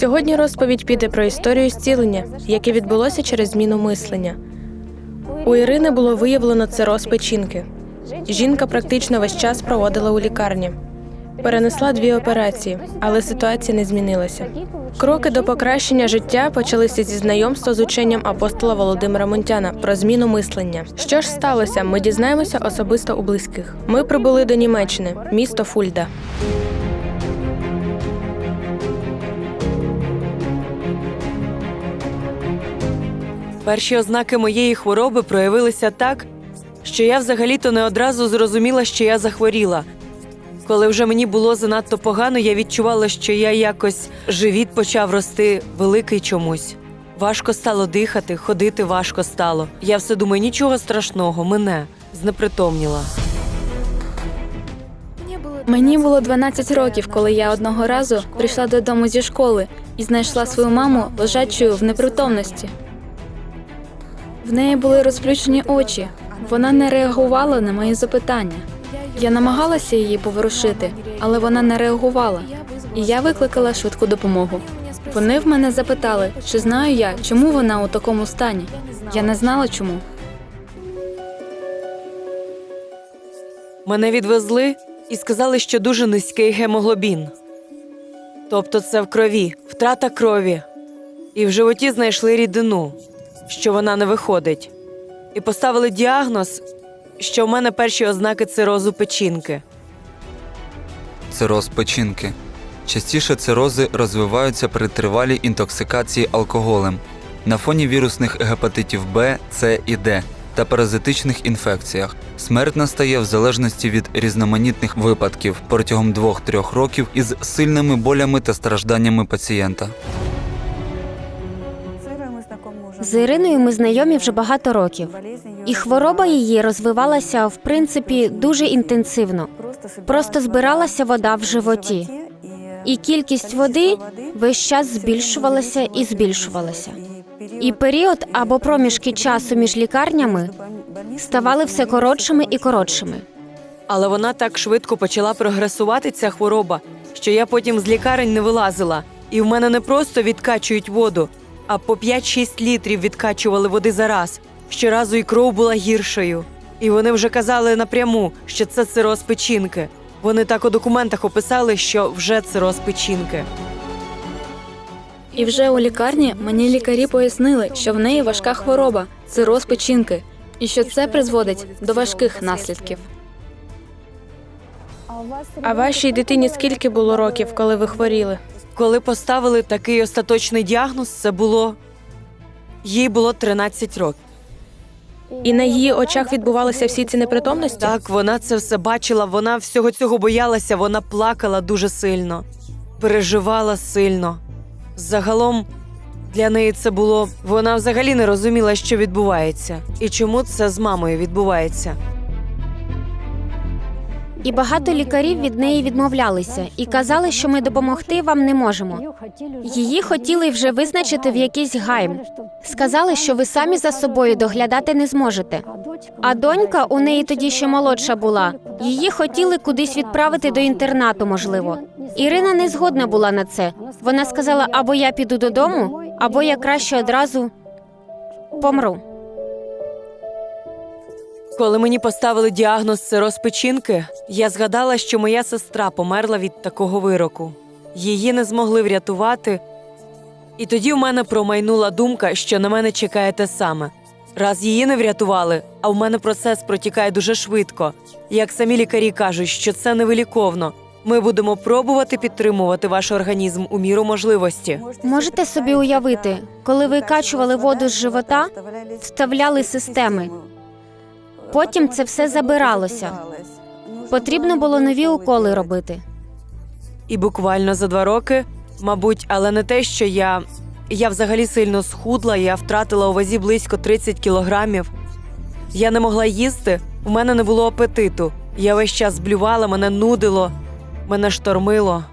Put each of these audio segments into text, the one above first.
Сьогодні розповідь піде про історію зцілення, яке відбулося через зміну мислення. У Ірини було виявлено цироз печінки. Жінка практично весь час проводила у лікарні. Перенесла дві операції, але ситуація не змінилася. Кроки до покращення життя почалися зі знайомства з ученням апостола Володимира Мунтяна про зміну мислення. Що ж сталося? Ми дізнаємося особисто у близьких. Ми прибули до Німеччини, місто Фульда. Перші ознаки моєї хвороби проявилися так, що я взагалі-то не одразу зрозуміла, що я захворіла. Коли вже мені було занадто погано, я відчувала, що я якось живіт почав рости великий чомусь. Важко стало дихати, ходити важко стало. Я все думаю, нічого страшного, мене знепритомніла. Мені було 12 років, коли я одного разу прийшла додому зі школи і знайшла свою маму лежачою в непритомності. В неї були розплющені очі. Вона не реагувала на мої запитання. Я намагалася її поворушити, але вона не реагувала. І я викликала швидку допомогу. Вони в мене запитали, чи знаю я, чому вона у такому стані. Я не знала чому. Мене відвезли і сказали, що дуже низький гемоглобін. Тобто це в крові, втрата крові. І в животі знайшли рідину, що вона не виходить. І поставили діагноз, що в мене перші ознаки цирозу печінки. Цироз печінки. Частіше цирози розвиваються при тривалій інтоксикації алкоголем на фоні вірусних гепатитів Б, С і Д та паразитичних інфекціях. Смерть настає в залежності від різноманітних випадків протягом 2-3 років із сильними болями та стражданнями пацієнта. З Іриною ми знайомі вже багато років, і хвороба її розвивалася в принципі дуже інтенсивно. Просто збиралася вода в животі, і кількість води весь час збільшувалася і збільшувалася. І період або проміжки часу між лікарнями ставали все коротшими і коротшими. Але вона так швидко почала прогресувати, ця хвороба, що я потім з лікарень не вилазила. І в мене не просто відкачують воду, а по 5-6 літрів відкачували води за раз. Щоразу і кров була гіршою. І вони вже казали напряму, що це цироз печінки. Вони так у документах описали, що вже цироз печінки. І вже у лікарні мені лікарі пояснили, що в неї важка хвороба цироз печінки, і що це призводить до важких наслідків. А вашій дитині скільки було років, коли ви хворіли? Коли поставили такий остаточний діагноз, це було їй було 13 років. І на її очах відбувалися всі ці непритомності? Так, вона це все бачила, вона всього цього боялася, вона плакала дуже сильно, переживала сильно. Загалом для неї це було. Вона взагалі не розуміла, що відбувається, і чому це з мамою відбувається. І багато лікарів від неї відмовлялися і казали, що ми допомогти вам не можемо. Її хотіли вже визначити в якийсь гайм. Сказали, що ви самі за собою доглядати не зможете. А донька у неї тоді ще молодша була. Її хотіли кудись відправити до інтернату, можливо. Ірина не згодна була на це. Вона сказала: або я піду додому, або я краще одразу помру. Коли мені поставили діагноз цироз печінки, я згадала, що моя сестра померла від такого вироку. Її не змогли врятувати. І тоді в мене промайнула думка, що на мене чекає те саме. Раз її не врятували, а в мене процес протікає дуже швидко. Як самі лікарі кажуть, що це невиліковно. Ми будемо пробувати підтримувати ваш організм у міру можливості. Можете собі уявити, коли ви качували воду з живота, вставляли системи. Потім це все забиралося. Потрібно було нові уколи робити. І буквально за два роки, мабуть, але не те, що я. Я взагалі сильно схудла, я втратила у вазі близько 30 кілограмів. Я не могла їсти, у мене не було апетиту. Я весь час блювала, мене нудило, мене штормило.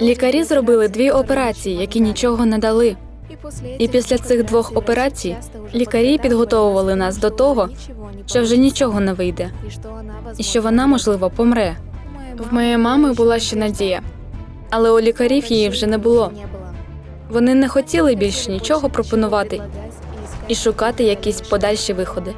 Лікарі зробили дві операції, які нічого не дали. І після цих двох операцій лікарі підготовували нас до того, що вже нічого не вийде, і що вона, можливо, помре. В моєї мами була ще надія, але у лікарів її вже не було. Вони не хотіли більше нічого пропонувати і шукати якісь подальші виходи.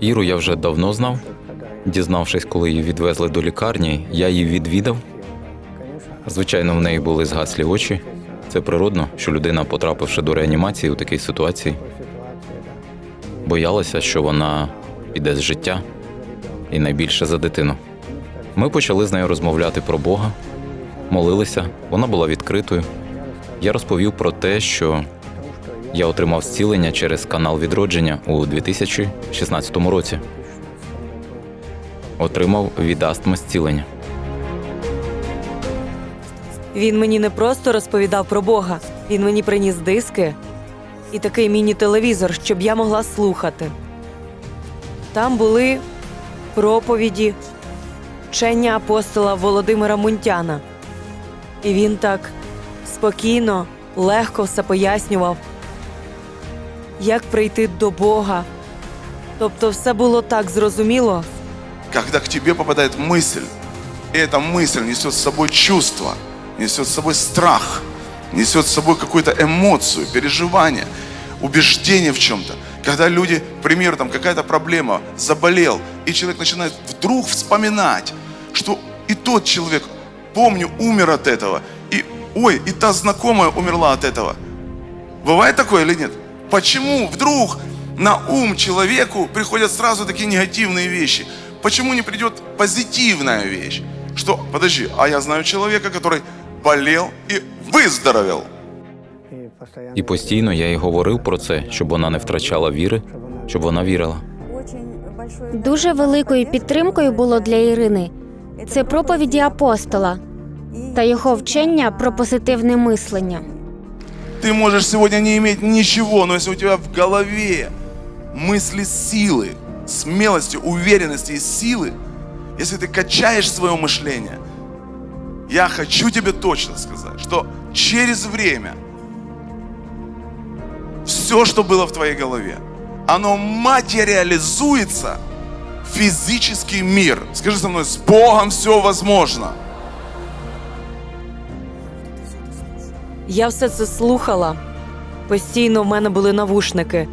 Іру я вже давно знав. Дізнавшись, коли її відвезли до лікарні, я її відвідав. Звичайно, в неї були згаслі очі. Це природно, що людина, потрапивши до реанімації у такій ситуації, боялася, що вона піде з життя і найбільше за дитину. Ми почали з нею розмовляти про Бога, молилися, вона була відкритою. Я розповів про те, що я отримав зцілення через канал відродження у 2016 році. Отримав від астми зцілення. Він мені не просто розповідав про Бога, він мені приніс диски і такий міні-телевізор, щоб я могла слухати. Там були проповіді вчення апостола Володимира Мунтяна. І він так спокійно, легко все пояснював, як прийти до Бога. Тобто, все було так зрозуміло. Когда к тебе попадает мысль, и эта мысль несет с собой чувство, несет с собой страх, несет с собой какую-то эмоцию, переживание, убеждение в чем-то. Когда люди, к примеру, там какая-то проблема, заболел, и человек начинает вдруг вспоминать, что и тот человек, помню, умер от этого, и ой, и та знакомая умерла от этого. Бывает такое или нет? Почему вдруг на ум человеку приходят сразу такие негативные вещи? Почему не придет позитивная вещь? Что, подожди, а я знаю человека, который болел и выздоровел. І постійно я їй говорив про це, щоб вона не втрачала віри, щоб вона вірила. Дуже великою підтримкою було для Ірини це проповіді апостола та його вчення про позитивне мислення. Ты можешь сегодня не иметь ничего, но если у тебя в голове мысли силы, Смелости, уверенности и силы, если ты качаешь свое мышление, я хочу тебе точно сказать, что через время все, что было в твоей голове, оно материализуется в физический мир. Скажи со мной, с Богом все возможно. Я все це слухала. Постійно в мене були навушники.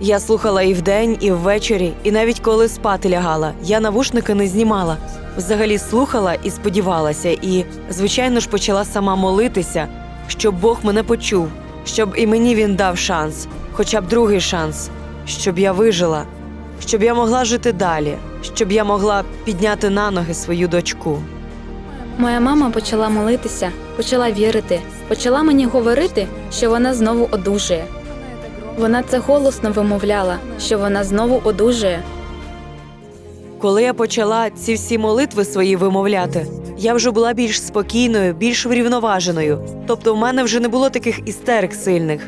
Я слухала і вдень, і ввечері, і навіть коли спати лягала. Я навушники не знімала. Взагалі слухала і сподівалася, і, звичайно ж, почала сама молитися, щоб Бог мене почув, щоб і мені він дав шанс, хоча б другий шанс, щоб я вижила, щоб я могла жити далі, щоб я могла підняти на ноги свою дочку. Моя мама почала молитися, почала вірити, почала мені говорити, що вона знову одужає. Вона це голосно вимовляла, що вона знову одужає. Коли я почала ці всі молитви свої вимовляти, я вже була більш спокійною, більш врівноваженою. Тобто, в мене вже не було таких істерик сильних.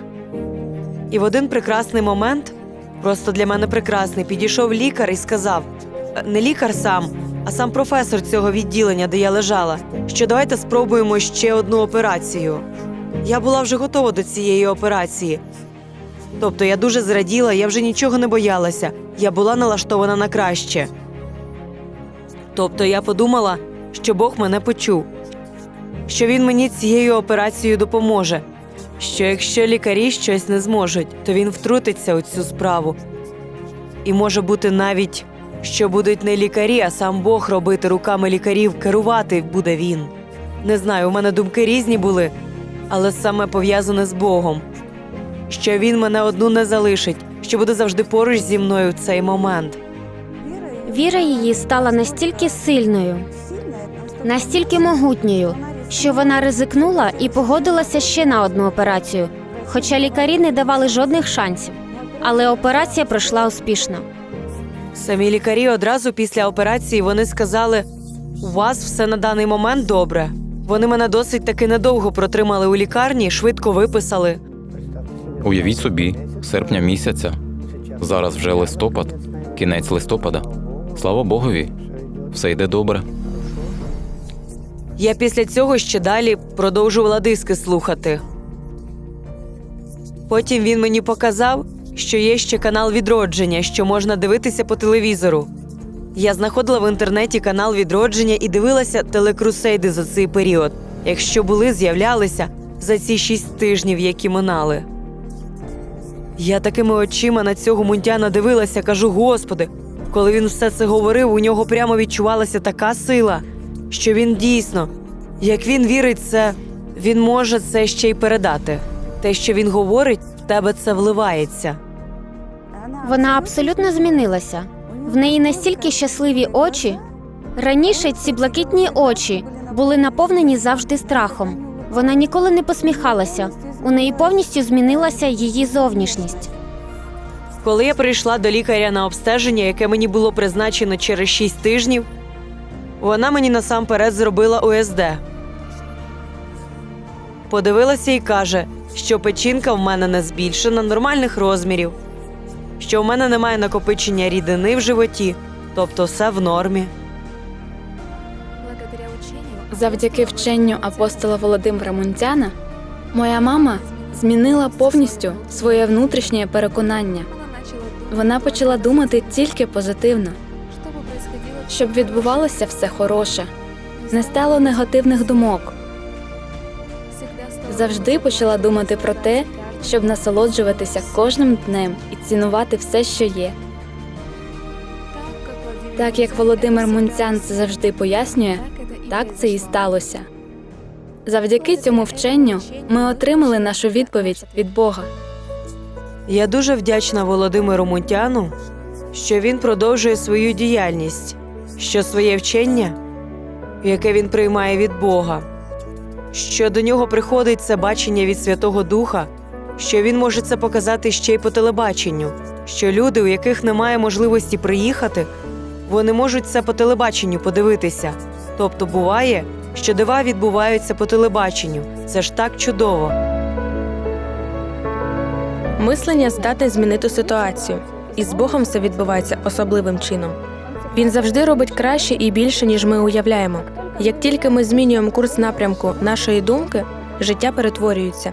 І в один прекрасний момент, просто для мене прекрасний, підійшов лікар і сказав: «Е, не лікар сам, а сам професор цього відділення, де я лежала, що давайте спробуємо ще одну операцію. Я була вже готова до цієї операції. Тобто я дуже зраділа, я вже нічого не боялася, я була налаштована на краще. Тобто я подумала, що Бог мене почув, що він мені цією операцією допоможе. Що якщо лікарі щось не зможуть, то він втрутиться у цю справу. І може бути навіть, що будуть не лікарі, а сам Бог робити руками лікарів, керувати буде він. Не знаю, у мене думки різні були, але саме пов'язане з Богом. Що він мене одну не залишить, що буде завжди поруч зі мною в цей момент. Віра її стала настільки сильною, настільки могутньою, що вона ризикнула і погодилася ще на одну операцію, хоча лікарі не давали жодних шансів. Але операція пройшла успішно. Самі лікарі одразу після операції вони сказали: у вас все на даний момент добре. Вони мене досить таки недовго протримали у лікарні, швидко виписали. Уявіть собі, серпня місяця. Зараз вже листопад, кінець листопада. Слава Богові, все йде добре. Я після цього ще далі продовжувала диски слухати. Потім він мені показав, що є ще канал відродження, що можна дивитися по телевізору. Я знаходила в інтернеті канал відродження і дивилася телекрусейди за цей період, якщо були, з'являлися за ці шість тижнів, які минали. Я такими очима на цього мунтяна дивилася, кажу: Господи, коли він все це говорив, у нього прямо відчувалася така сила, що він дійсно, як він вірить, це він може це ще й передати. Те, що він говорить, в тебе це вливається. Вона абсолютно змінилася. В неї настільки щасливі очі. Раніше ці блакитні очі були наповнені завжди страхом. Вона ніколи не посміхалася. У неї повністю змінилася її зовнішність. Коли я прийшла до лікаря на обстеження, яке мені було призначено через 6 тижнів, вона мені насамперед зробила УСД. Подивилася і каже, що печінка в мене не збільшена нормальних розмірів, що в мене немає накопичення рідини в животі, тобто все в нормі. Завдяки вченню апостола Володимира Мунтяна, моя мама змінила повністю своє внутрішнє переконання. Вона почала думати тільки позитивно, щоб відбувалося все хороше, не стало негативних думок. Завжди почала думати про те, щоб насолоджуватися кожним днем і цінувати все, що є. Так як Володимир Мунцян це завжди пояснює, так це і сталося. Завдяки цьому вченню ми отримали нашу відповідь від Бога. Я дуже вдячна Володимиру Мунтяну, що він продовжує свою діяльність, що своє вчення, яке він приймає від Бога, що до нього приходить це бачення від Святого Духа, що він може це показати ще й по телебаченню, що люди, у яких немає можливості приїхати, вони можуть це по телебаченню подивитися. Тобто буває, що дива відбуваються по телебаченню. Це ж так чудово. Мислення здатне змінити ситуацію, і з Богом все відбувається особливим чином. Він завжди робить краще і більше, ніж ми уявляємо. Як тільки ми змінюємо курс напрямку нашої думки, життя перетворюється.